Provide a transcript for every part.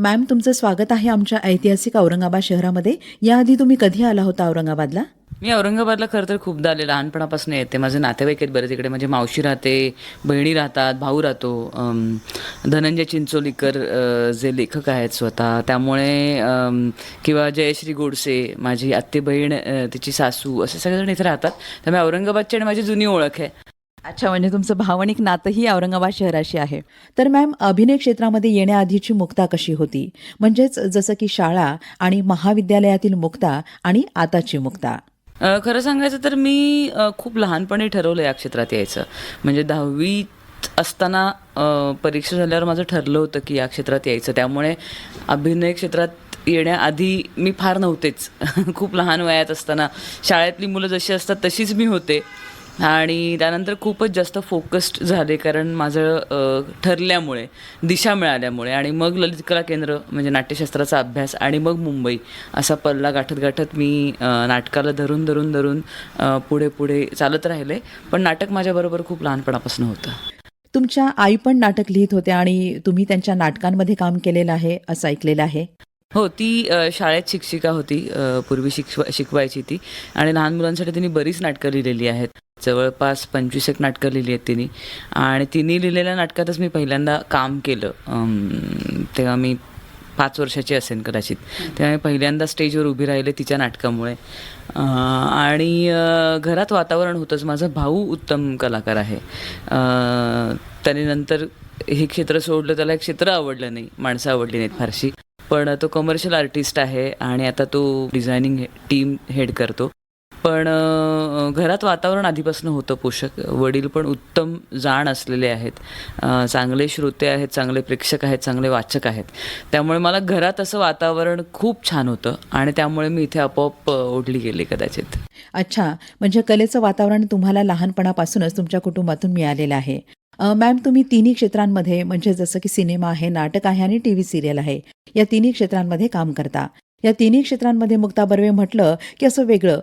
Ma'am तुमचं स्वागत आहे आमच्या ऐतिहासिक औरंगाबाद शहरामध्ये. याआधी तुम्ही कधी आला होता औरंगाबादला? मी औरंगाबादला खरं तर खूपदा आले लहानपणापासून येते. माझे नातेवाईक आहेत बरेच इकडे. माझी मावशी राहते बहिणी राहतात भाऊ राहतो. धनंजय चिंचोलीकर जे लेखक आहेत स्वतः. त्यामुळे किंवा जयश्री गोडसे माझी आत्ते बहीण तिची सासू असे सगळेजण इथे राहतात. त्यामुळे औरंगाबादची आणि माझी जुनी ओळख आहे. अच्छा म्हणजे तुमचं भावनिक नातंही औरंगाबाद शहराशी आहे. तर मॅम अभिनय क्षेत्रामध्ये येण्याआधीची मुक्ता कशी होती? म्हणजेच जसं की शाळा आणि महाविद्यालयातील मुक्ता आणि आताची मुक्ता. खरं सांगायचं तर मी खूप लहानपणी ठरवलं या क्षेत्रात यायचं. म्हणजे दहावीत असताना परीक्षा झाल्यावर माझं ठरलं होतं की या क्षेत्रात यायचं. त्यामुळे अभिनय क्षेत्रात येण्याआधी मी फार नव्हतेच. खूप लहान वयात असताना शाळेतली मुलं जशी असतात तशीच मी होते. आणि त्यानंतर खूपच जास्त फोकस्ड झाले कारण माझं ठरल्यामुळे दिशा मिळाल्यामुळे. आणि मग ललित कला केंद्र म्हणजे नाट्यशास्त्राचा अभ्यास आणि मग मुंबई असा पल्ला गाठत गाठत मी नाटकाला धरून धरून धरून पुढे पुढे चालत राहिले. पण नाटक माझ्याबरोबर खूप लहानपणापासून होतं. तुमच्या आई पण नाटक लिहित होत्या आणि तुम्ही त्यांच्या नाटकांमध्ये काम केलेलं आहे असं ऐकलेलं आहे? हो ती शाळेत शिक्षिका होती पूर्वी शिकवा शिकवायची ती. आणि लहान मुलांसाठी तिने बरीच नाटकं लिहिलेली आहेत. जवळपास पंचवीस एक नाटकं लिहिली आहेत तिने. आणि तिने लिहिलेल्या नाटकातच मी पहिल्यांदा काम केलं. तेव्हा मी पाच वर्षाची असेन कदाचित. तेव्हा मी पहिल्यांदा स्टेजवर उभी राहिले तिच्या नाटकामुळे. आणि घरात वातावरण होतंच. माझा भाऊ उत्तम कलाकार आहे. त्याने नंतर हे क्षेत्र सोडलं. त्याला एक क्षेत्र आवडलं नाही. माणसं आवडली नाहीत फारशी. पण तो कमर्शियल आर्टिस्ट आहे आणि आता तो डिझायनिंग टीम हेड करतो. पण घरात वातावरण आधीपासून होतं पोषक. वडील पण उत्तम जाण असलेले आहेत. चांगले श्रोते आहेत चांगले प्रेक्षक आहेत चांगले वाचक आहेत. त्यामुळे मला घरात असं वातावरण खूप छान होतं आणि त्यामुळे मी इथे आपोआप ओढली गेली कदाचित. अच्छा. म्हणजे कलेचं वातावरण तुम्हाला लहानपणापासूनच तुमच्या कुटुंबातून मिळालेलं आहे. मॅम तुम्ही तिन्ही क्षेत्रांमध्ये म्हणजे जसं की सिनेमा आहे नाटक आहे आणि टी व्ही सिरियल आहे या तिन्ही क्षेत्रांमध्ये काम करता. या तिन्ही क्षेत्रांमध्ये मुक्ता बर्वे म्हटलं की असं वेगळं.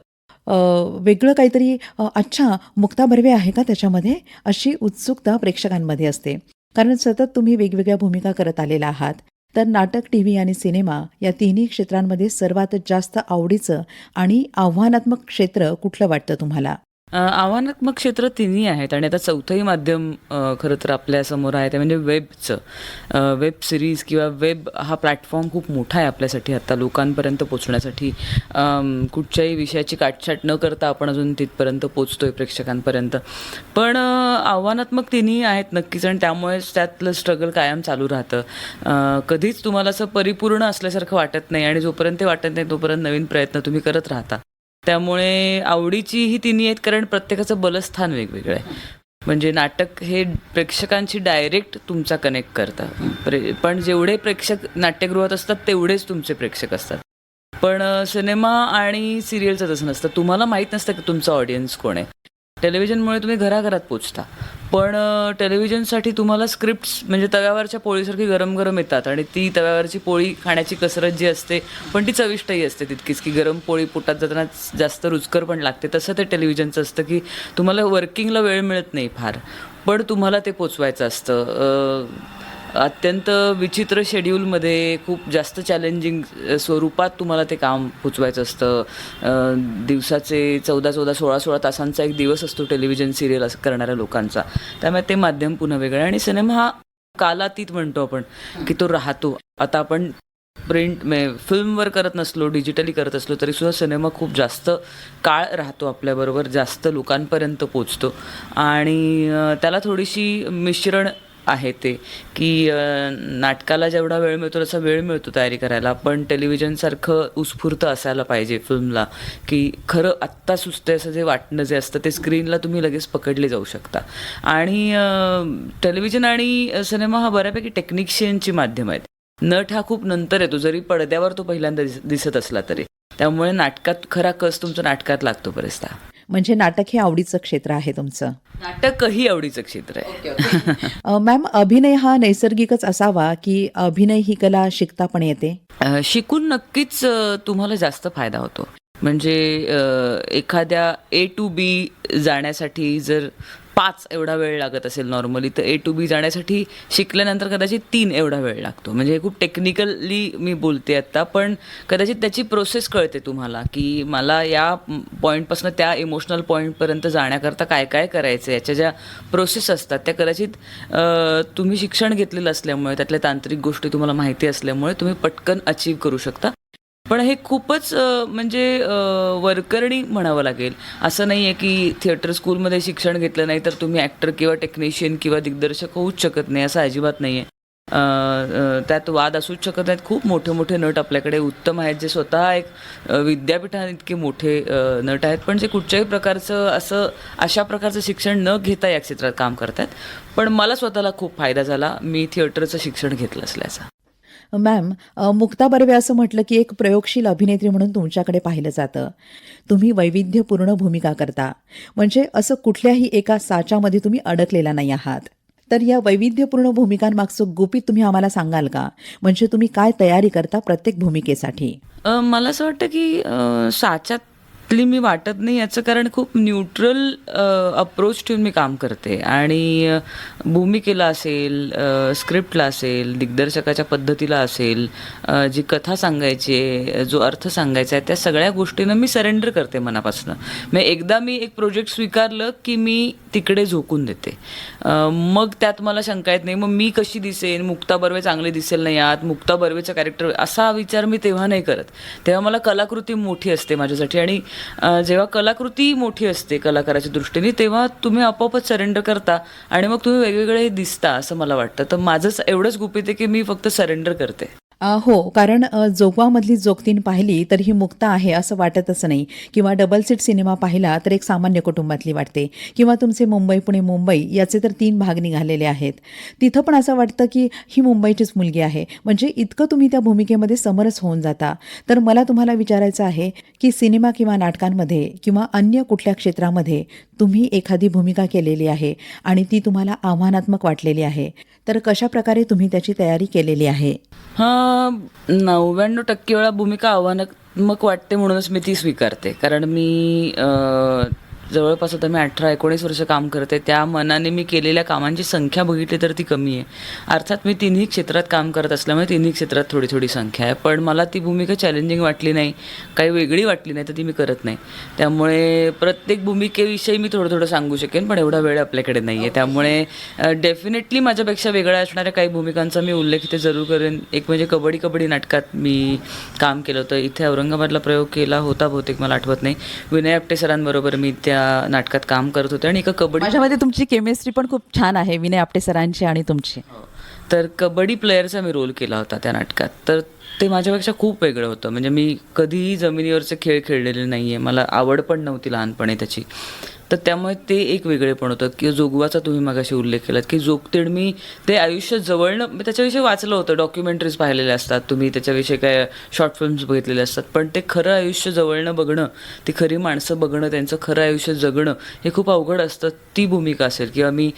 वेगळं काहीतरी अच्छा मुक्ता बर्वे आहे का त्याच्यामध्ये? अशी उत्सुकता प्रेक्षकांमध्ये असते. कारण सतत तुम्ही वेगवेगळ्या भूमिका करत आलेला आहात. तर नाटक टी व्ही आणि सिनेमा या तिन्ही क्षेत्रांमध्ये सर्वात जास्त आवडीचं आणि आव्हानात्मक क्षेत्र कुठलं वाटतं तुम्हाला? अ, आव्हानात्मक क्षेत्र तिन्ही आहेत आणि आता चौथंही माध्यम अ, खरं तर आपल्यासमोर आहे ते म्हणजे वेबचं. अ, वेब सिरीज किंवा वेब हा प्लॅटफॉर्म खूप मोठा आहे आपल्यासाठी आता लोकांपर्यंत पोचण्यासाठी अम, कुठच्याही विषयाची काटछाट न करता आपण अजून तिथपर्यंत पोचतोय प्रेक्षकांपर्यंत. पण अ, आव्हानात्मक तिन्ही आहेत नक्कीच आणि त्यामुळेच त्यातलं स्ट्रगल कायम चालू राहतं. अ, कधीच तुम्हाला असं परिपूर्ण असल्यासारखं वाटत नाही आणि जोपर्यंत ते वाटत नाही तोपर्यंत नवीन प्रयत्न तुम्ही करत राहता. त्यामुळे आवडीचीही तिन्ही आहेत कारण प्रत्येकाचं बलस्थान वेगवेगळं आहे. म्हणजे नाटक हे प्रेक्षकांशी डायरेक्ट तुमचा कनेक्ट करतं. प्रे पण जेवढे प्रेक्षक नाट्यगृहात असतात तेवढेच तुमचे प्रेक्षक असतात. पण सिनेमा आणि सिरियलचं तसं नसतं. तुम्हाला माहीत नसतं की तुमचा ऑडियन्स कोण आहे. टेलिव्हिजनमुळे तुम्ही घराघरात पोचता. पण टेलिव्हिजनसाठी तुम्हाला स्क्रिप्ट्स म्हणजे तव्यावरच्या पोळीसारखी गरम गरम येतात आणि ती तव्यावरची पोळी खाण्याची कसरत जी असते पण ती चविष्टही असते तितकीच की गरम पोळी पोटात जाताना जास्त रुचकर पण लागते. तसं ते टेलिव्हिजनचं असतं की तुम्हाला वर्किंगला वेळ मिळत नाही फार पण तुम्हाला ते पोचवायचं असतं. अत्यंत विचित्र शेड्यूलमध्ये खूप जास्त चॅलेंजिंग स्वरूपात तुम्हाला ते काम पोचवायचं असतं. दिवसाचे चौदा चौदा सोळा सोळा तासांचा एक दिवस असतो टेलिव्हिजन सिरियल असं करणाऱ्या लोकांचा. त्यामुळे ते माध्यम पुन्हा वेगळं आहे. आणि सिनेमा हा कालातीत म्हणतो आपण की तो राहतो. आता आपण प्रिंट फिल्मवर करत नसलो डिजिटली करत असलो तरी सुद्धा सिनेमा खूप जास्त काळ राहतो आपल्याबरोबर. जास्त लोकांपर्यंत पोचतो. आणि त्याला थोडीशी मिश्रण आहे ते की नाटकाला जेवढा वेळ मिळतो तसा वेळ मिळतो तयारी करायला पण टेलिव्हिजनसारखं उत्स्फूर्त असायला पाहिजे फिल्मला की खरं आत्ता सुचते असं जे वाटणं जे असतं ते स्क्रीनला तुम्ही लगेच पकडले जाऊ शकता. आणि टेलिव्हिजन आणि सिनेमा हा बऱ्यापैकी टेक्निशियनची माध्यम आहेत. नट हा खूप नंतर येतो जरी पडद्यावर तो पहिल्यांदा दिस- दिसत असला तरी. त्यामुळे नाटकात खरा कस तुमचा नाटकात लागतो बरेचदा. म्हणजे नाटक हे आवडीचं क्षेत्र आहे तुमचं? नाटकही आवडीचं क्षेत्र आहे. मॅम अभिनय हा नैसर्गिकच असावा की अभिनय ही कला शिकता पण येते? शिकून नक्कीच तुम्हाला जास्त फायदा होतो. म्हणजे एखाद्या ए टू बी जाण्यासाठी जर पाच एवढा वेळ लागत असेल नॉर्मली तर ए टू बी जाण्यासाठी शिकल्यानंतर कदाचित तीन एवढा वेळ लागतो. म्हणजे हे खूप टेक्निकली मी बोलते आत्ता पण कदाचित त्याची प्रोसेस कळते तुम्हाला की मला या पॉईंटपासून त्या इमोशनल पॉईंटपर्यंत जाण्याकरता काय काय करायचं याच्या ज्या प्रोसेस असतात त्या कदाचित तुम्ही शिक्षण घेतलेलं असल्यामुळे त्यातल्या तांत्रिक गोष्टी तुम्हाला माहिती असल्यामुळे तुम्ही पटकन अचीव करू शकता. पण हे खूपच म्हणजे वर्करणी वरकरणी म्हणावं लागेल. असं नाही आहे की थिएटर स्कूलमध्ये शिक्षण घेतलं नाही तर तुम्ही ॲक्टर किंवा टेक्निशियन किंवा दिग्दर्शक होऊच शकत नाही असं अजिबात नाही आहे त्यात वाद असूच शकत नाहीत. खूप मोठे मोठे नट आपल्याकडे उत्तम आहेत जे स्वतः एक विद्यापीठाने इतके मोठे नट आहेत. पण जे कुठच्याही प्रकारचं असं अशा प्रकारचं शिक्षण न घेता या क्षेत्रात काम करतात पण मला स्वतःला खूप फायदा झाला. मी थिएटरचं शिक्षण घेतलं असल्याचा. मॅम मुक्ता बर्वे असं म्हटलं की एक प्रयोगशील अभिनेत्री म्हणून तुमच्याकडे पाहिलं जातं. तुम्ही वैविध्यपूर्ण भूमिका करता. म्हणजे असं कुठल्याही एका साच्यामध्ये तुम्ही अडकलेला नाही आहात. तर या वैविध्यपूर्ण भूमिकांमागचं गुपित तुम्ही आम्हाला सांगाल का? म्हणजे तुम्ही काय तयारी करता प्रत्येक भूमिकेसाठी? मला असं वाटतं की साच्यात साच्यातली मी वाटत नाही याचं कारण खूप न्यूट्रल अप्रोच ठेवून मी काम करते. आणि भूमिकेला असेल स्क्रिप्टला असेल दिग्दर्शकाच्या पद्धतीला असेल जी कथा सांगायची आहे जो अर्थ सांगायचा आहे त्या सगळ्या गोष्टीनं मी सरेंडर करते मनापासून. मग एकदा मी एक प्रोजेक्ट स्वीकारलं की मी तिकडे झोकून देते. मग त्यात मला शंका येत नाही मग मी कशी दिसेन? मुक्ता बर्वे चांगली दिसेल नाही यात? मुक्ता बर्वेचं कॅरेक्टर असा विचार मी तेव्हा नाही करत. तेव्हा मला कलाकृती मोठी असते माझ्यासाठी. आणि जेव्हा कलाकृती मोठी असते कलाकाराच्या दृष्टीने तेव्हा तुम्ही आपोआपच सरेंडर करता आणि मग तुम्ही वेगवेगळे दिसता असं मला वाटतं. तर माझंच एवढंच गुपित आहे की मी फक्त सरेंडर करते. हो कारण जोगवामधली जोगतीन पाहिली तर ही मुक्त आहे असं वाटतच नाही. किंवा डबल सीट सिनेमा पाहिला तर एक सामान्य कुटुंबातली वाटते. किंवा तुमचे मुंबई पुणे मुंबई याचे तर तीन भाग निघालेले आहेत. तिथं पण असं वाटतं की ही मुंबईचीच मुलगी आहे. म्हणजे इतकं तुम्ही त्या भूमिकेमध्ये समरस होऊन जाता. तर मला तुम्हाला विचारायचं आहे की सिनेमा किंवा नाटकांमध्ये किंवा अन्य कुठल्या क्षेत्रामध्ये तुम्ही एखादी भूमिका केलेली आहे आणि ती तुम्हाला आव्हानात्मक वाटलेली आहे. तर कशा प्रकारे तुम्ही त्याची तयारी केलेली आहे? हा नव्याण्णव टक्के वेळा भूमिका आव्हानात्मक वाटते म्हणूनच मी ती स्वीकारते. कारण मी जवळपास आता मी अठरा एकोणीस वर्ष काम करते. त्या मनाने मी केलेल्या कामांची संख्या बघितली तर ती कमी आहे. अर्थात मी तिन्ही क्षेत्रात काम करत असल्यामुळे तिन्ही क्षेत्रात थोडी थोडी संख्या आहे. पण मला ती भूमिका चॅलेंजिंग वाटली नाही काही वेगळी वाटली नाही तर ती मी करत नाही. त्यामुळे प्रत्येक भूमिकेविषयी मी थोडं थोडं सांगू शकेन पण एवढा वेळ आपल्याकडे नाही आहे त्यामुळे डेफिनेटली माझ्यापेक्षा वेगळ्या असणाऱ्या काही भूमिकांचा मी उल्लेख इथे जरूर करेन. एक म्हणजे कबड्डी कबड्डी नाटकात मी काम केलं होतं. इथे औरंगाबादला प्रयोग केला होता बहुतेक मला आठवत नाही. विनय आपटे सरांबरोबर मी त्या नाटकात काम करत होते आणि एका कबड्डी माझ्यामध्ये तुमची केमिस्ट्री पण खूप छान आहे विनय आपटे सरांची आणि तुमची. तर कबड्डी प्लेअरचा मी रोल केला होता त्या नाटकात. तर ते माझ्यापेक्षा खूप वेगळं होतं. म्हणजे मी कधीही जमिनीवरचे खेळ खेळलेले नाही आहे मला आवड पण नव्हती लहानपणी त्याची. तर त्यामुळे ते एक वेगळेपण होतं. की जोगवाचा तुम्ही मगाशी उल्लेख केलात की जोगतीड मी ते आयुष्य जवळनं मी त्याच्याविषयी वाचलं होतं. डॉक्युमेंटरीज पाहिलेल्या असतात. तुम्ही त्याच्याविषयी काय शॉर्ट फिल्म्स बघितलेले असतात. पण ते खरं आयुष्य जवळनं बघणं ती खरी माणसं बघणं त्यांचं खरं आयुष्य जगणं हे खूप अवघड असतं. ती भूमिका असेल. किंवा मी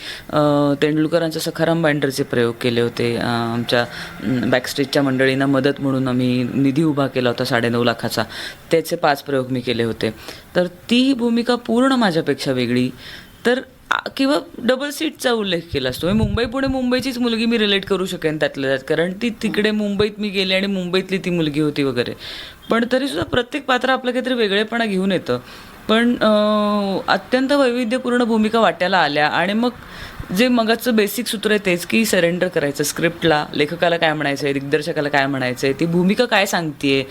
तेंडुलकरांच्या सखाराम बाइंडरचे प्रयोग केले होते. आमच्या बॅकस्टेजच्या मंडळींना मदत म्हणून आम्ही निधी उभा केला होता साडेनऊ लाखाचा. त्याचे पाच प्रयोग मी केले होते. तर ती भूमिका पूर्ण माझ्यापेक्षा वेगळी. तर किंवा डबल सीटचा उल्लेख केला असतो. मी मुंबई पुणे मुंबईचीच मुलगी मी रिलेट करू शकेन त्यातल्या त्यात. कारण ती तिकडे मुंबईत मी गेले आणि मुंबईतली ती मुलगी होती वगैरे. पण तरीसुद्धा प्रत्येक पात्र आपलं काहीतरी वेगळेपणा घेऊन येतं. पण अत्यंत वैविध्यपूर्ण भूमिका वाट्याला आल्या आणि मग जे मगाचं बेसिक सूत्र आहे तेच की सरेंडर करायचं स्क्रिप्टला लेखकाला काय म्हणायचं आहे दिग्दर्शकाला काय म्हणायचं आहे ती भूमिका काय सांगतेय?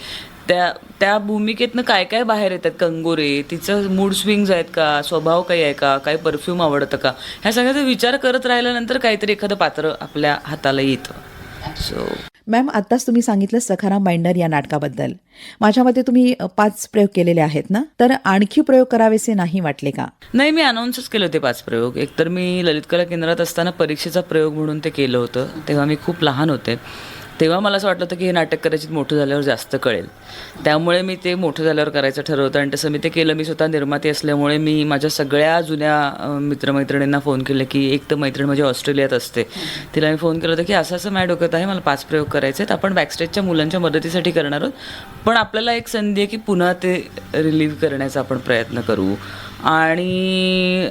त्या त्या भूमिकेतनं काय काय बाहेर येतात? कंगोरे तिचं मूड स्विंग्स आहेत का? स्वभाव काही आहे का? काय परफ्यूम आवडतं का? ह्या सगळ्याचा विचार करत राहिल्यानंतर काहीतरी एखादं पात्र आपल्या हाताला येतं. सो मॅम आत्ताच तुम्ही सांगितलं सखाराम बाइंडर या नाटकाबद्दल. माझ्या मते तुम्ही पाच प्रयोग केलेले आहेत ना? तर आणखी प्रयोग करावेसे नाही वाटले का? नाही मी अनाऊन्सच केले होते पाच प्रयोग. एकतर मी ललित कला केंद्रात असताना परीक्षेचा प्रयोग म्हणून ते केलं होतं. तेव्हा मी खूप लहान होते. तेव्हा मला असं वाटलं होतं की हे नाटक कदाचित मोठं झाल्यावर जास्त कळेल. त्यामुळे मी ते मोठं झाल्यावर करायचं ठरवतं आणि तसं मी ते केलं. मी स्वतः निर्माती असल्यामुळे मी माझ्या सगळ्या जुन्या मित्रमैत्रिणींना फोन केले की एक तर मैत्रीण माझी ऑस्ट्रेलियात असते. तिला मी फोन केला होता की असं असं माझ्या डोक्यात आहे मला पाच प्रयोग करायचे आहेत. आपण बॅकस्टेजच्या मुलांच्या मदतीसाठी करणार आहोत. पण आपल्याला एक संधी आहे की पुन्हा ते रिलीव्ह करण्याचा आपण प्रयत्न करू. आणि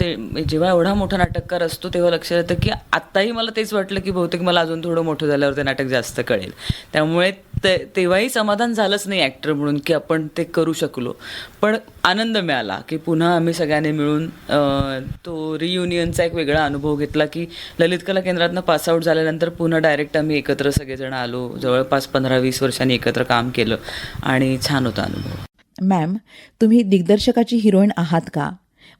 ते जेव्हा एवढा मोठा नाटककार असतो तेव्हा लक्षात येतं की आत्ताही मला तेच वाटलं की बहुतेक मला अजून थोडं मोठं झाल्यावर ते नाटक जास्त कळेल. त्यामुळे ते तेव्हाही समाधान झालंच नाही ॲक्टर म्हणून की आपण ते करू शकलो. पण आनंद मिळाला की पुन्हा आम्ही सगळ्यांनी मिळून तो रियुनियनचा एक वेगळा अनुभव घेतला की ललित कला केंद्रातनं पासआउट झाल्यानंतर पुन्हा डायरेक्ट आम्ही एकत्र सगळेजण आलो. जवळपास पंधरा वीस वर्षांनी एकत्र काम केलं आणि छान होता अनुभव. मॅम तुम्ही दिग्दर्शकाची हिरोईन आहात का?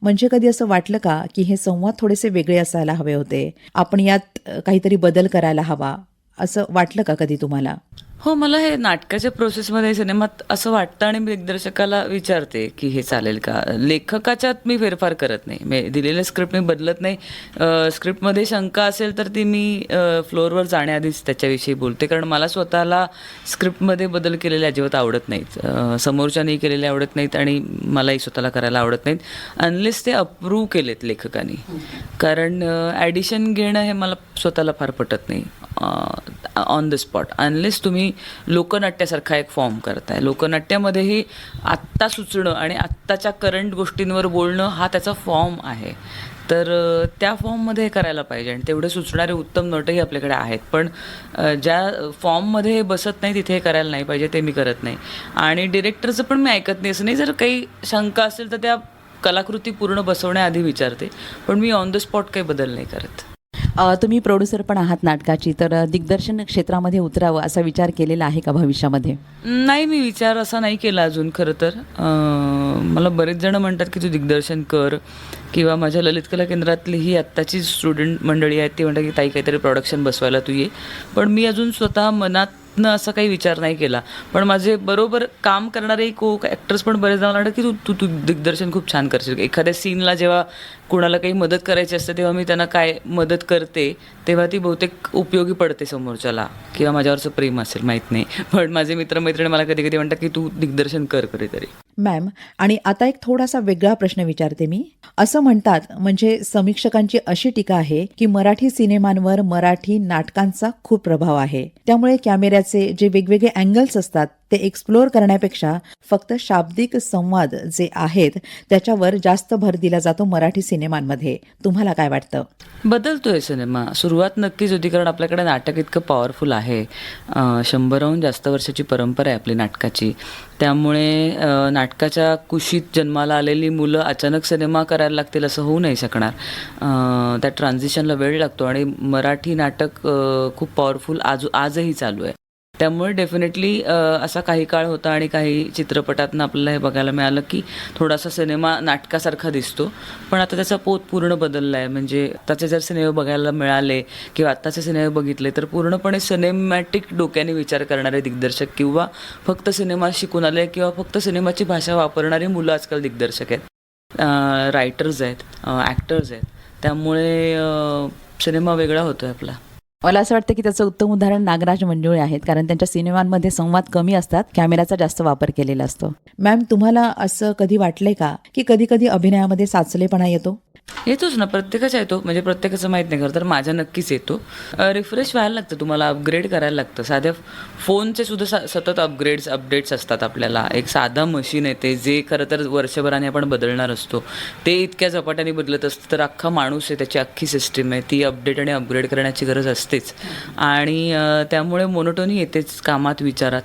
म्हणजे कधी असं वाटलं का की हे संवाद थोडेसे वेगळे असायला हवे होते? आपण यात काहीतरी बदल करायला हवा. असं वाटलं का कधी तुम्हाला? हो मला हे नाटकाच्या प्रोसेसमध्ये सिनेमात असं वाटतं आणि मी दिग्दर्शकाला विचारते की हे चालेल का? लेखकाच्यात मी फेरफार करत नाही. मी दिलेलं स्क्रिप्ट मी बदलत नाही. स्क्रिप्टमध्ये शंका असेल तर ती मी फ्लोअरवर जाण्याआधीच त्याच्याविषयी बोलते. कारण मला स्वतःला स्क्रिप्टमध्ये बदल केलेले अजिबात आवडत नाहीत. समोरच्याने केलेले आवडत नाहीत आणि मलाही स्वतःला करायला आवडत नाहीत. अनलेस ते अप्रूव्ह केलेत लेखकांनी. कारण ॲडिशन घेणं हे मला स्वतःला फार पटत नाही. ऑन द स्पॉट अनलेस तुम्ही लोकनाट्यासारखा एक फॉर्म करताय. लोकनाट्यामध्येही आत्ता सुचणं आणि आत्ताच्या करंट गोष्टींवर बोलणं हा त्याचा फॉर्म आहे. तर त्या फॉर्ममध्ये हे करायला पाहिजे आणि तेवढे सुचणारे उत्तम नटही आपल्याकडे आहेत. पण ज्या फॉर्ममध्ये हे बसत नाही तिथे हे करायला नाही पाहिजे ते मी करत नाही. आणि डिरेक्टरचं पण मी ऐकत नाही. असं नाही जर काही शंका असेल तर त्या कलाकृती पूर्ण बसवण्याआधी विचारते. पण मी ऑन द स्पॉट काही बदल नाही करत. तुम्ही प्रोड्युसर पण आहात नाटकाची तर दिग्दर्शन क्षेत्रामध्ये उतरावं असा विचार केलेला आहे का भविष्यामध्ये? नाही मी विचार असा नाही केला अजून खरं तर. मला बरेच जण म्हणतात की तू दिग्दर्शन कर किंवा माझ्या ललित कला केंद्रातली ही आत्ताची स्टुडंट मंडळी आहेत ती म्हणतात की ताई काहीतरी प्रोडक्शन बसवायला तू ये. पण मी अजून स्वतः मनात न असा काही विचार नाही केला. पण माझे बरोबर काम करणारे को ॲक्टर्स पण बरेच मला वाटत की तू तू तू दिग्दर्शन खूप छान करशील. एखाद्या सीनला जेव्हा कोणाला काही मदत करायची असते तेव्हा मी त्यांना काय मदत करते तेव्हा ती बहुतेक उपयोगी पडते समोरच्याला किंवा माझ्यावरचं प्रेम असेल माहीत नाही. पण माझे मित्रमैत्रिणी मला कधी कधी म्हणतात की तू दिग्दर्शन कर कधीतरी. मॅम आणि आता एक थोडासा वेगळा प्रश्न विचारते मी. असं म्हणतात म्हणजे समीक्षकांची अशी टीका आहे की मराठी सिनेमांवर मराठी नाटकांचा खूप प्रभाव आहे. त्यामुळे कॅमेऱ्याचे जे वेगवेगळे अँगल्स असतात ते एक्सप्लोअर करण्यापेक्षा फक्त शाब्दिक संवाद जे आहेत त्याच्यावर जास्त भर दिला जातो मराठी सिनेमांमध्ये. तुम्हाला काय वाटतं? बदलतोय सिनेमा. सुरुवात नक्कीच होती कारण आपल्याकडे नाटक इतकं पॉवरफुल आहे. शंभराहून जास्त वर्षाची परंपरा आहे आपली नाटकाची. त्यामुळे नाटकाच्या कुशीत जन्माला आलेली मुलं अचानक सिनेमा करायला लागतील असं होऊ नाही शकणार. त्या ट्रान्झिशनला वेळ लागतो आणि मराठी नाटक खूप पॉवरफुल आज आजही चालू आहे. त्यामुळे डेफिनेटली असा काही काळ होता आणि काही चित्रपटातनं आपल्याला हे बघायला मिळालं की थोडासा सिनेमा नाटकासारखा दिसतो. पण आता त्याचा पोत पूर्ण बदलला आहे म्हणजे आताचे जर सिनेमे बघायला मिळाले किंवा आत्ताचे सिनेमे बघितले तर पूर्णपणे सिनेमॅटिक डोक्याने विचार करणारे दिग्दर्शक किंवा फक्त सिनेमा शिकून आले किंवा फक्त सिनेमाची भाषा वापरणारी मुलं आजकाल दिग्दर्शक आहेत. रायटर्स आहेत ॲक्टर्स आहेत. त्यामुळे सिनेमा वेगळा होतो आहे आपला. मला असं वाटतं की त्याचं उत्तम उदाहरण नागराज मंजुळे आहेत कारण त्यांच्या सिनेमांमध्ये संवाद कमी असतात कॅमेऱ्याचा जास्त वापर केलेला असतो. मॅम तुम्हाला असं कधी वाटलंय का की कधी कधी अभिनयामध्ये साचलेपणा येतो? येतोच ना प्रत्येकाचा येतो. म्हणजे प्रत्येकाचं माहीत नाही खरं तर माझ्या नक्कीच येतो. रिफ्रेश व्हायला लागतं तुम्हाला अपग्रेड करायला लागतं. साध्या फोनचे सुद्धा सा- सतत अपग्रेड्स अपडेट्स असतात आपल्याला. एक साधा मशीन येते जे खरं तर वर्षभराने आपण बदलणार असतो. ते इतक्या झपाट्याने बदलत असतं तर अख्खा माणूस आहे त्याची अख्खी सिस्टीम आहे. ती अपडेट आणि अपग्रेड करण्याची गरज असतेच. आणि त्यामुळे मोनोटोनी येतेच कामात विचारात.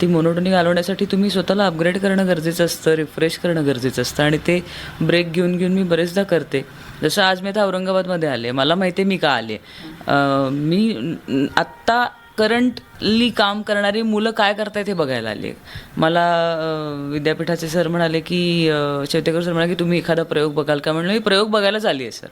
ती मोनोटोनी घालवण्यासाठी तुम्ही स्वतःला अपग्रेड करणं गरजेचं असतं रिफ्रेश करणं गरजेचं असतं आणि ते ब्रेक घेऊन घेऊन मी बरेचदा करते. जसं आज मी आता औरंगाबादमध्ये आले मला माहिती आहे मी का आले मी आत्ता करंटली काम करणारी मुलं काय करतायत हे बघायला आले मला विद्यापीठाचे सर म्हणाले की चैत्यकर सर म्हणाले की तुम्ही एखादा प्रयोग बघाल का? म्हणलं मी प्रयोग बघायलाच आली आहे सर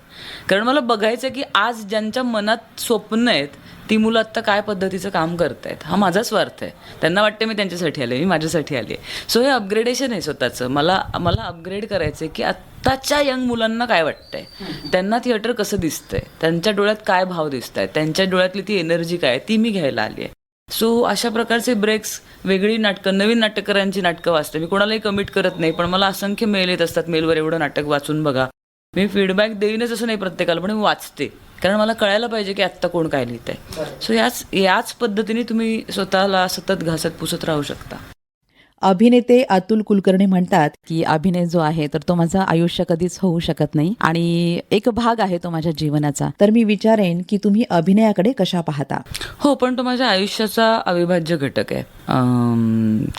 कारण मला बघायचं आहे की आज ज्यांच्या मनात स्वप्न आहेत ती मुलं आत्ता काय पद्धतीचं काम करतायत? हा माझा स्वार्थ आहे. त्यांना वाटते मी त्यांच्यासाठी आले मी माझ्यासाठी आली आहे. सो हे अपग्रेडेशन आहे स्वतःचं. मला मला अपग्रेड करायचं आहे की आत्ताच्या यंग मुलांना काय वाटतंय? त्यांना थिएटर कसं दिसतंय? त्यांच्या डोळ्यात काय भाव दिसत आहेत त्यांच्या डोळ्यातली ती एनर्जी काय ती मी घ्यायला आली आहे. सो अशा प्रकारचे ब्रेक्स वेगळी नाटकं नवीन नाटककारांची नाटकं वाचते. मी कोणालाही कमिट करत नाही पण मला असंख्य मेल येत असतात. मेलवर एवढं नाटक वाचून बघा. मी फीडबॅक देईनच असं नाही प्रत्येकाला पण मी वाचते. कारण मला कळायला पाहिजे की आत्ता कोण काय लिहित आहे सो याच याच पद्धतीने तुम्ही स्वतःला सतत घासत पुसत राहू शकता. अभिनेते अतुल कुलकर्णी म्हणतात की अभिनय जो आहे तर तो माझं आयुष्य कधीच होऊ शकत नाही आणि एक भाग आहे तो माझ्या जीवनाचा. तर मी विचारेन की तुम्ही अभिनयाकडे कशा पाहता? हो पण तो माझ्या आयुष्याचा अविभाज्य घटक आहे.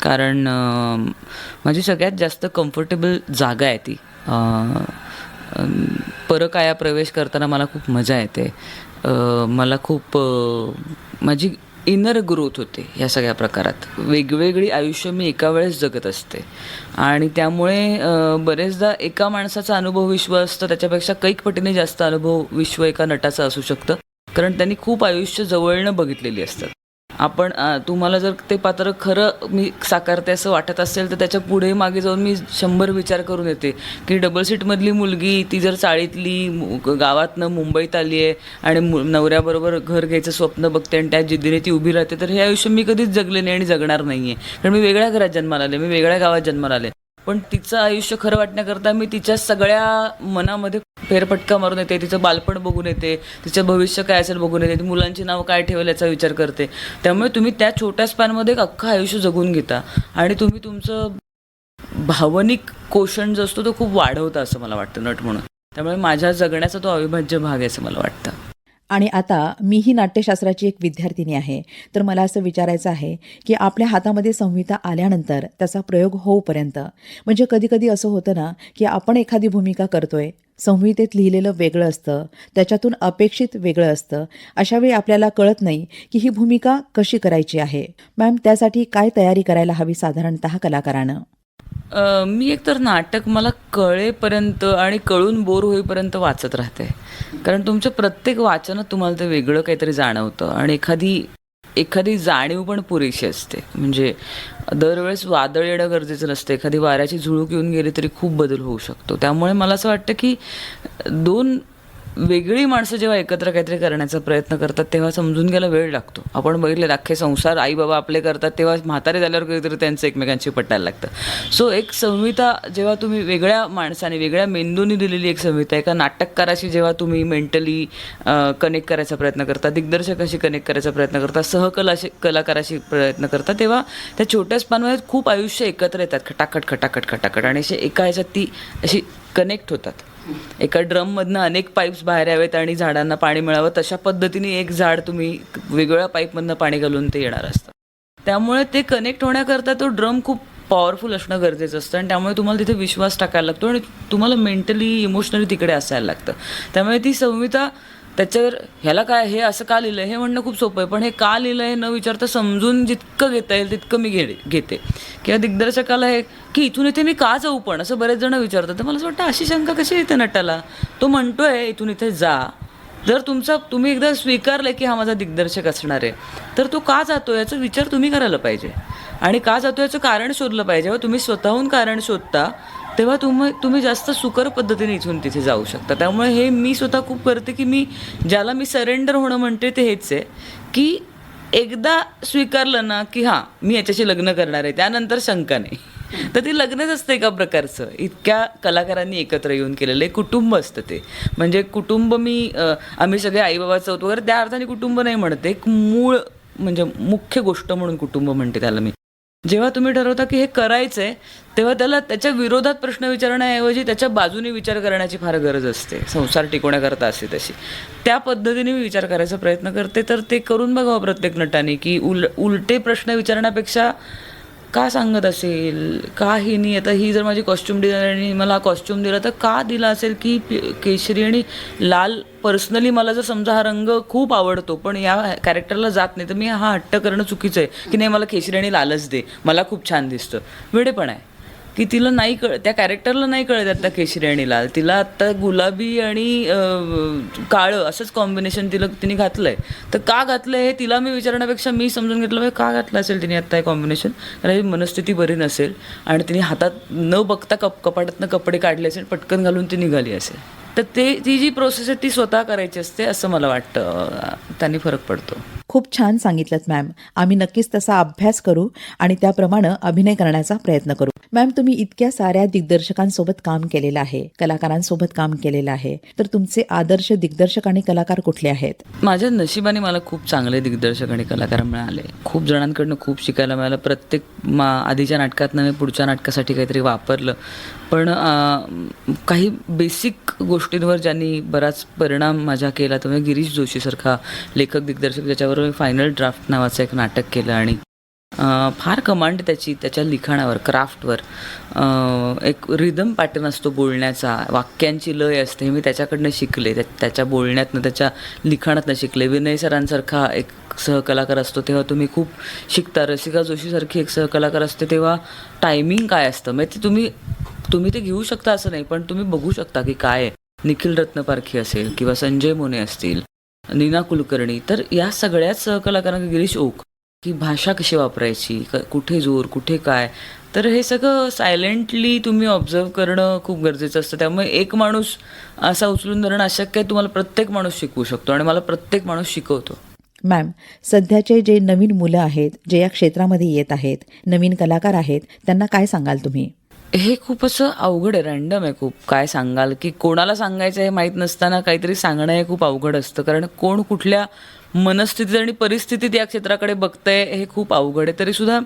कारण माझी सगळ्यात जास्त कम्फर्टेबल जागा आहे ती. परकाया प्रवेश करताना मला खूप मजा येते. मला खूप माझी इनर ग्रोथ होते या सगळ्या प्रकारात. वेगवेगळी आयुष्य मी एका वेळेस जगत असते. आणि त्यामुळे बरेचदा एका माणसाचा अनुभव विश्व असतं त्याच्यापेक्षा कैक पटीने जास्त अनुभव विश्व एका नटाचं असू शकतं. कारण त्यांनी खूप आयुष्य जवळनं बघितलेली असतात. आपण तुम्हाला जर ते पात्र खरं मी साकारते असं वाटत असेल तर त्याच्या पुढे मागे जाऊन मी शंभर विचार करून येते. की डबल सीटमधली मुलगी ती जर चाळीतली गावातनं मुंबईत आली आहे आणि मु- नवऱ्याबरोबर घर घ्यायचं स्वप्न बघते आणि त्या जिद्दीने ती उभी राहते तर हे आयुष्य मी कधीच जगले नाही आणि जगणार नाही आहे कारण मी वेगळ्या घरात जन्माला आले मी वेगळ्या गावात जन्माला आले. पण तिचं आयुष्य खरं वाटण्याकरता मी तिच्या सगळ्या मनामध्ये फेरफटका मारून येते. तिचं बालपण बघून येते. तिचं भविष्य काय असेल बघून येते. ती मुलांची नावं काय ठेवेल याचा विचार करते. त्यामुळे तुम्ही त्या छोट्या स्पॅनमध्ये एक अख्खं आयुष्य जगून घेता. आणि तुम्ही तुमचं भावनिक कोशण जो असतो तो खूप वाढवता असं मला वाटतं. नट म्हणून. त्यामुळे माझ्या जगण्याचा तो अविभाज्य भाग आहे असं मला वाटतं. आणि आता मी ही नाट्यशास्त्राची एक विद्यार्थिनी आहे. तर मला असं विचारायचं आहे की आपल्या हातामध्ये संहिता आल्यानंतर त्याचा प्रयोग होऊपर्यंत म्हणजे कधीकधी असं होतं ना की आपण एखादी भूमिका करतोय संहितेत लिहिलेलं वेगळं असतं त्याच्यातून अपेक्षित वेगळं असतं अशावेळी आपल्याला कळत नाही की ही भूमिका कशी करायची आहे. मॅम त्यासाठी काय तयारी करायला हवी साधारणतः कलाकारानं? मी एकतर नाटक मला कळेपर्यंत आणि कळून बोर होईपर्यंत वाचत राहते. कारण तुमच्या प्रत्येक वाचनात तुम्हाला ते वेगळं काहीतरी जाणवतं आणि एखादी एखादी जाणीव पण पुरेशी असते. म्हणजे दरवेळेस वादळ येणं गरजेचं नसतं. एखादी वाऱ्याची झुळूक येऊन गेली तरी खूप बदल होऊ शकतो. त्यामुळे मला असं वाटतं की दोन वेगळी माणसं जेव्हा एकत्र काहीतरी करण्याचा प्रयत्न करतात तेव्हा समजून घ्यायला वेळ लागतो. आपण बघितले अख्खे संसार आई बाबा आपले करतात तेव्हा म्हातारे झाल्यावर कधीतरी त्यांचं एकमेकांशी पटायला लागतं. सो एक संहिता जेव्हा तुम्ही वेगळ्या माणसाने वेगळ्या मेंदूने दिलेली एक संहिता एका नाटककाराशी जेव्हा तुम्ही मेंटली कनेक्ट करायचा प्रयत्न करता दिग्दर्शकाशी कनेक्ट करायचा प्रयत्न करता सहकलाशी कलाकाराशी प्रयत्न करता तेव्हा त्या छोट्या स्पानमध्ये खूप आयुष्य एकत्र येतात खटाखट खटाखट खटाखट. आणि असे एका ह्याच्यात ती अशी कनेक्ट होतात. एका ड्रममधनं अनेक पाईप्स बाहेर यावेत आणि झाडांना पाणी मिळावं. तशा पद्धतीने एक झाड तुम्ही वेगवेगळ्या पाईपमधनं पाणी घालून ते येणार असतं. त्यामुळे ते कनेक्ट होण्याकरता तो ड्रम खूप पॉवरफुल असणं गरजेचं असतं आणि त्यामुळे तुम्हाला तिथे विश्वास टाकायला लागतो आणि तुम्हाला मेंटली इमोशनली तिकडे असायला लागतं. त्यामुळे ती संहिता त्याच्यावर ह्याला काय हे असं का लिहिलं हे म्हणणं खूप सोपं आहे पण हे का लिहिलं हे न विचारता समजून जितकं घेता येईल तितकं मी घे घेते. किंवा दिग्दर्शकाला हे की इथून इथे मी का जाऊ पण? असं बरेच जण विचारतात. तर मला असं वाटतं अशी शंका कशी येते नटाला? तो म्हणतो आहे इथून इथे जा. जर तुमचा तुम्ही एकदा स्वीकारलं की हा माझा दिग्दर्शक असणार आहे तर तो का जातो याचा विचार तुम्ही करायला पाहिजे. आणि का जातो याचं कारण शोधलं पाहिजे. व तुम्ही स्वतःहून कारण शोधता तेव्हा तुम्ही तुम्ही जास्त सुकर पद्धतीने इथून तिथे जाऊ शकता. त्यामुळे हे मी स्वतः खूप करते की मी ज्याला मी सरेंडर होणं म्हणते ते हेच आहे की एकदा स्वीकारलं ना की हां मी याच्याशी लग्न करणार आहे त्यानंतर शंका नाही. तर ते लग्नच असतं एका प्रकारचं. इतक्या कलाकारांनी एकत्र येऊन केलेलं आहे कुटुंब असतं ते. म्हणजे कुटुंब मी आम्ही सगळे आईबाबाचं होतो वगैरे त्या अर्थाने कुटुंब नाही म्हणते एक मूळ म्हणजे मुख्य गोष्ट म्हणून कुटुंब म्हणते त्याला मी. जेव्हा तुम्ही ठरवता की हे करायचं आहे तेव्हा त्याला त्याच्या विरोधात प्रश्न विचारण्याऐवजी त्याच्या बाजूने विचार करण्याची फार गरज असते. संसार टिकवण्याकरता असते तशी. त्या पद्धतीने मी विचार करायचा प्रयत्न करते. तर ते करून बघावं प्रत्येक नटाने की उल उलटे प्रश्न विचारण्यापेक्षा का सांगत असेल? का ही नाही. आता ही जर माझी कॉस्ट्युम डिझायनरनी मला कॉस्ट्युम दिला तर का दिला असेल की केशरी आणि लाल? पर्सनली मला जर समजा हा रंग खूप आवडतो पण या कॅरेक्टरला जात नाही तर मी हा हट्ट करणं चुकीचं आहे. की नाही मला केशरी आणि लालच दे. मला खूप छान दिसतं. वेडेपण आहे. की तिला नाही कळ त्या कॅरेक्टरला नाही कळत आता केशरी आणि लाल. तिला आत्ता गुलाबी आणि काळं असंच कॉम्बिनेशन तिला तिने घातलंय. तर का घातलंय हे तिला मी विचारण्यापेक्षा मी समजून घेतलं का घातलं असेल तिने आत्ता हे कॉम्बिनेशन कारण ही मनस्थिती बरी नसेल आणि तिने हातात न बघता कप कपाटातनं कपडे काढले असेल पटकन घालून ती निघाली असेल. तर ते ती जी प्रोसेस आहे ती स्वतः करायची असते असं मला वाटतं. त्यांनी फरक पडतो. खूप छान सांगितलं मॅम. आम्ही नक्कीच तसा अभ्यास करू आणि त्याप्रमाणे अभिनय करण्याचा प्रयत्न करू. मॅम तुम्ही इतक्या साऱ्या दिग्दर्शकांसोबत काम केलेलं आहे कलाकारांसोबत काम केलेलं आहे. तर तुमचे आदर्श दिग्दर्शक आणि कलाकार कुठले आहेत? माझ्या नशिबाने मला खूप चांगले दिग्दर्शक आणि कलाकार मिळाले. खूप जणांकडनं खूप शिकायला मिळालं. प्रत्येक मा आधीच्या नाटकातनं मी पुढच्या नाटकासाठी काहीतरी वापरलं. पण काही बेसिक गोष्टींवर ज्यांनी बराच परिणाम माझ्या केला तो म्हणजे गिरीश जोशीसारखा लेखक दिग्दर्शक ज्याच्यावर मी फायनल ड्राफ्ट नावाचं एक नाटक केलं आणि फार कमांड त्याची त्याच्या लिखाणावर क्राफ्टवर एक रिदम पॅटर्न असतो बोलण्याचा वाक्यांची लय असते हे मी त्याच्याकडनं शिकले. त्या त्याच्या बोलण्यातनं त्याच्या लिखाणातनं शिकले. विनय सरांसारखा एक सहकलाकार असतो तेव्हा तुम्ही खूप शिकता. रसिका जोशीसारखी एक सहकलाकार असते तेव्हा टायमिंग काय असतं? म्हणजे ते तुम्ही तुम्ही ते घेऊ शकता असं नाही पण तुम्ही बघू शकता की काय आहे. निखिल रत्नपारखी असेल किंवा संजय मोने असतील नीना कुलकर्णी तर या सगळ्याच सहकलाकारांना गिरीश ओक की भाषा कशी वापरायची? क- कुठे जोर कुठे काय? तर हे सगळं सायलेंटली तुम्ही ऑब्झर्व करणं खूप गरजेचं असतं. त्यामुळे एक माणूस असा उचलून धरणं अशक्य आहे तुम्हाला प्रत्येक माणूस शिकवू शकतो आणि मला प्रत्येक माणूस शिकवतो. मॅम सध्याचे जे नवीन मुलं आहेत जे या क्षेत्रामध्ये येत आहेत नवीन कलाकार आहेत त्यांना काय सांगाल तुम्ही? हे खूप असं अवघड आहे रॅन्डम आहे खूप. काय सांगाल? की कोणाला सांगायचं हे माहीत नसताना काहीतरी सांगणं हे खूप अवघड असतं. कारण कोण कुठल्या मनस्थितीत आणि परिस्थितीत या क्षेत्राकडे बघतंय हे खूप अवघड आहे. तरीसुद्धा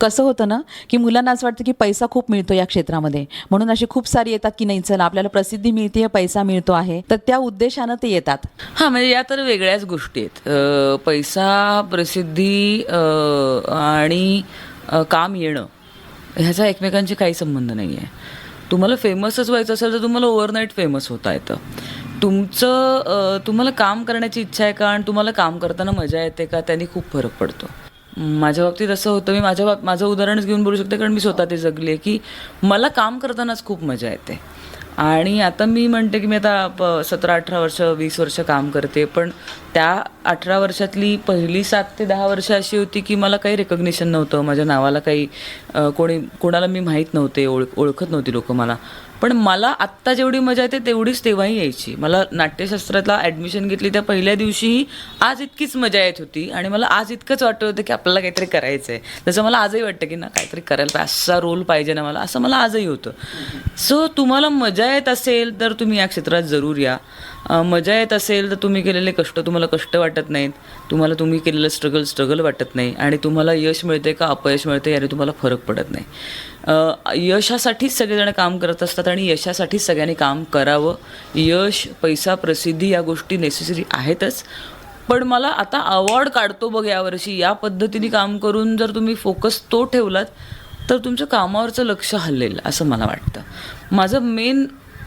कसं होतं ना की मुलांना असं वाटतं की पैसा खूप मिळतो या क्षेत्रामध्ये. म्हणून अशी खूप सारी येतात की नाही चला आपल्याला प्रसिद्धी मिळते पैसा मिळतो आहे. तर त्या उद्देशानं ते येतात. हां म्हणजे या तर वेगळ्याच गोष्टी आहेत. पैसा प्रसिद्धी आणि काम येणं. ह्याचा एकमेकांशी काही संबंध नाही आहे तुम्हाला फेमसच व्हायचं असेल तर तुम्हाला ओव्हरनाईट फेमस होता येतं. तुमचं तुम्हाला काम करण्याची इच्छा आहे का? आणि तुम्हाला काम करताना मजा येते का? त्यांनी खूप फरक पडतो. माझ्या बाबतीत असं होतं मी माझ्या बाब माझं उदाहरणच घेऊन बोलू शकते कारण मी स्वतः ते जगले आहे की मला काम करतानाच खूप मजा येते. आणि आता मी म्हणते की मी आता प सतरा अठरा वर्ष वीस वर्ष काम करते पण त्या अठरा वर्षातली पहिली सात ते दहा वर्ष अशी होती की मला काही रेकग्निशन नव्हतं. माझ्या नावाला काही कोणी कोणाला मी माहीत नव्हते ओळख ओळखत नव्हती लोक मला. पण मला आत्ता जेवढी मजा येते तेवढीच तेव्हाही यायची. मला नाट्यशास्त्रातला ॲडमिशन घेतली त्या पहिल्या दिवशीही आज इतकीच मजा येत होती आणि मला आज इतकंच वाटत होतं की आपल्याला काहीतरी करायचं आहे जसं मला आजही वाटतं की ना काहीतरी करायला पाहिजे असा रोल पाहिजे ना मला असं मला आजही होतं. सो तुम्हाला मजा येत असेल तर तुम्ही या क्षेत्रात जरूर या. मजा येत असेल तर तुम्ही केलेले कष्ट तुम्हाला कष्ट वाटत नाहीत. तुम्हाला तुम्ही केलेलं स्ट्रगल स्ट्रगल वाटत नाही. आणि तुम्हाला यश मिळते का अपयश मिळते याने तुम्हाला फरक पडत नाही. यशासाठीच सगळेजण काम करत असतात आणि यशासाठीच सगळ्यांनी काम करावं. यश पैसा प्रसिद्धी या गोष्टी नेसेसरी आहेतच. पण मला आता अवॉर्ड काढतो बघ यावर्षी या पद्धतीने काम करून जर तुम्ही फोकस तो ठेवलात तर तुमच्या कामावरचं लक्ष हल्लेल असं मला वाटतं. माझं मेन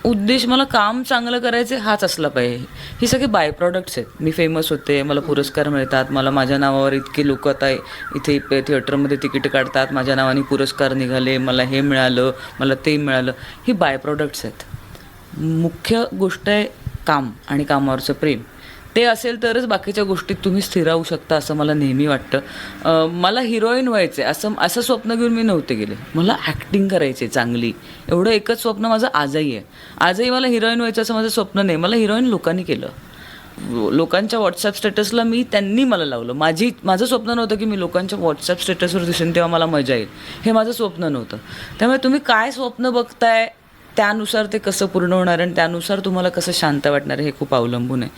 उद्देश मला काम चांगलं करायचे हाच असला पाहिजे. ही सगळे बाय प्रॉडक्ट्स आहेत. मी फेमस होते मला पुरस्कार मिळतात मला माझ्या नावावर इतके लोक आता इथे थिएटरमध्ये तिकीट काढतात माझ्या नावाने पुरस्कार निघाले मला हे मिळालं मला ते मिळालं. ही बाय प्रॉडक्ट्स आहेत. मुख्य गोष्ट आहे काम आणि कामावरचं प्रेम. ते असेल तरच बाकीच्या गोष्टीत तुम्ही स्थिरावू शकता असं मला नेहमी वाटतं. मला हिरोईन व्हायचं आहे असं असं स्वप्न घेऊन मी नव्हते गेले. मला ॲक्टिंग करायची आहे चांगली. एवढं एकच स्वप्न माझं आजही आहे. आजही मला हिरोईन व्हायचं असं माझं स्वप्न नाही. मला हिरोईन लोकांनी केलं. लोकांच्या व्हॉट्सअप स्टेटसला मी त्यांनी मला लावलं. माझी माझं स्वप्न नव्हतं की मी लोकांच्या व्हॉट्सअप स्टेटसवर दिसेन तेव्हा मला मजा येईल. हे माझं स्वप्न नव्हतं. त्यामुळे तुम्ही काय स्वप्न बघताय? त्यानुसार ते कसं पूर्ण होणार आणि त्यानुसार तुम्हाला कसं शांत वाटणार हे खूप अवलंबून आहे.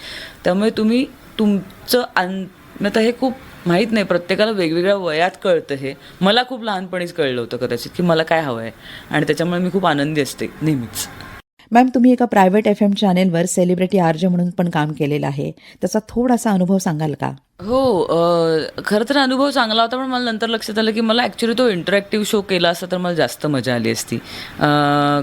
त्यामुळे तुम्ही तुमचं अन आता हे खूप माहीत नाही प्रत्येकाला वेगवेगळ्या वयात कळतं हे. मला खूप लहानपणीच कळलं होतं कदाचित की मला काय हवं आहे आणि त्याच्यामुळे मी खूप आनंदी असते नेहमीच. मॅम तुम्ही एका प्रायव्हेट एफ एम चॅनेलवर सेलिब्रिटी आर्ज म्हणून पण काम केलेलं आहे. त्याचा थोडासा अनुभव सांगाल का? हो अ, खरं तर अनुभव चांगला होता पण मला नंतर लक्षात आलं की मला ॲक्च्युली तो इंटरॅक्टिव्ह शो केला असता तर मला जास्त मजा आली असती. अ,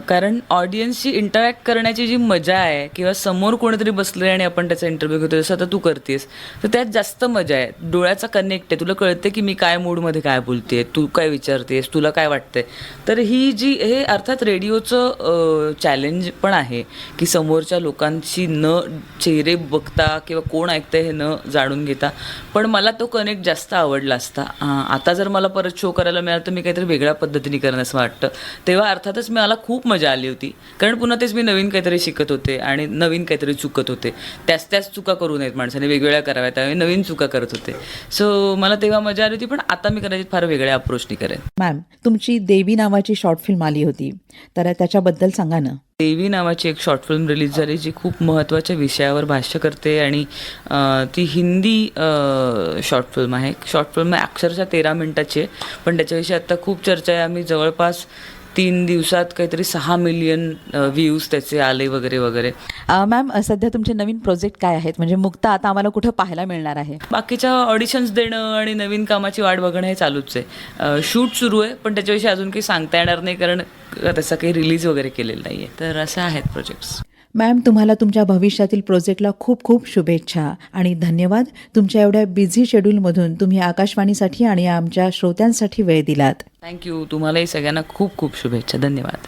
कारण ऑडियन्सशी इंटरॅक्ट करण्याची जी मजा आहे किंवा समोर कोणीतरी बसले आणि आपण त्याचा इंटरव्ह्यू घेतो जसं आता तू करतेस तर त्यात जास्त मजा आहे. डोळ्याचा कनेक्ट आहे. तुला कळते की मी काय मूडमध्ये काय बोलते तू काय विचारतेस तुला काय वाटतंय. तर ही जी हे अर्थात रेडिओचं चॅलेंज पण आहे की समोरच्या लोकांशी न चेहरे बघता किंवा कोण ऐकतंय हे न जाणून घेता पण मला तो कनेक्ट जास्त आवडला असता. आता जर मला परत शो करायला मिळाला तर मी काहीतरी वेगळ्या पद्धतीने करणं असं वाटतं. तेव्हा अर्थातच मला खूप मजा आली होती. कारण पुन्हा तेच मी नवीन काहीतरी शिकत होते आणि नवीन काहीतरी चुकत होते. त्याच त्याच चुका करू नयेत माणसाने वेगवेगळ्या कराव्या त्यावेळी नवीन चुका करत होते. सो मला तेव्हा मजा आली होती पण आता मी कदाचित फार वेगळ्या अप्रोचनी करेन. मॅम तुमची देवी नावाची शॉर्ट फिल्म आली होती. तर त्याच्याबद्दल सांगा ना. देवी नावाची एक शॉर्ट फिल्म रिलीज झाली जी खूप महत्त्वाच्या विषयावर भाष्य करते आणि ती हिंदी शॉर्ट फिल्म आहे. शॉर्ट फिल्म अक्षरशः तेरा मिनटाची आहे पण त्याच्याविषयी आत्ता खूप चर्चा आहे. आम्ही जवळपास तीन दिवसात काहीतरी सहा मिलियन व्ह्यूज त्याचे आले वगैरे वगैरे. मॅम सध्या तुमचे नवीन प्रोजेक्ट काय आहेत? म्हणजे मुक्त आता आम्हाला कुठं पाहायला मिळणार आहे? बाकीच्या ऑडिशन्स देणं आणि नवीन कामाची वाट बघणं हे चालूच आहे. शूट सुरू आहे पण त्याच्याविषयी अजून काही सांगता येणार नाही कारण त्याचा काही रिलीज वगैरे केलेलं नाही आहे तर असे आहेत प्रोजेक्ट्स मॅम तुम्हाला तुमच्या भविष्यातील प्रोजेक्टला खूप खूप शुभेच्छा आणि धन्यवाद. तुमच्या एवढ्या बिझी शेड्यूलमधून तुम्ही आकाशवाणीसाठी आणि आमच्या श्रोत्यांसाठी वेळ दिलात. थँक्यू तुम्हालाही सगळ्यांना खूप खूप शुभेच्छा. धन्यवाद.